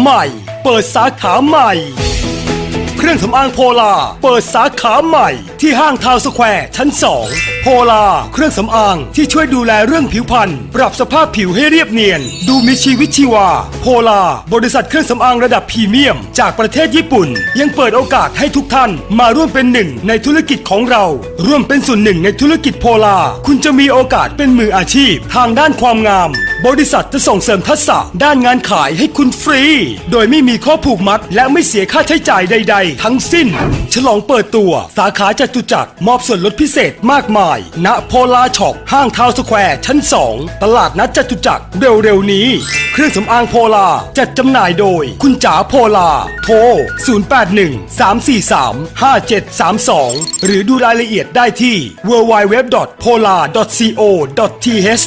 ใหม่ เปิดสาขาใหม่ เครื่องสำอางโพลา เปิดสาขาใหม่ ที่ห้างทาวน์สแควร์ชั้น 2 โพลา เครื่องสำอางที่ช่วยดูแลเรื่องผิวพรรณปรับสภาพผิวให้เรียบเนียน ดูมีชีวิตชีวา โพลา บริษัทเครื่องสำอางระดับพรีเมียม จากประเทศญี่ปุ่น ยังเปิดโอกาสให้ทุกท่านมาร่วมเป็นหนึ่งในธุรกิจของเรา ร่วมเป็นส่วนหนึ่งในธุรกิจโพลา คุณจะมีโอกาสเป็นมืออาชีพ ทางด้านความงาม บริษัทจะส่งเสริมทักษะด้านงานขายให้คุณฟรี โดยไม่มีข้อผูกมัด และไม่เสียค่าใช้จ่ายใด ๆ ทั้งสิ้น ฉลองเปิดตัวสาขาจตุจักรมอบส่วนลดพิเศษมากมาย ณโพลาช็อปห้างทาวสแควร์ชั้น 2 ตลาดนัดจตุจักรเร็วๆนี้ เครื่องสำอางโพลาจัดจำหน่ายโดย คุณจ๋าโพลา โทร 081-343-5732 หรือดูรายละเอียดได้ที่ www.polar.co.th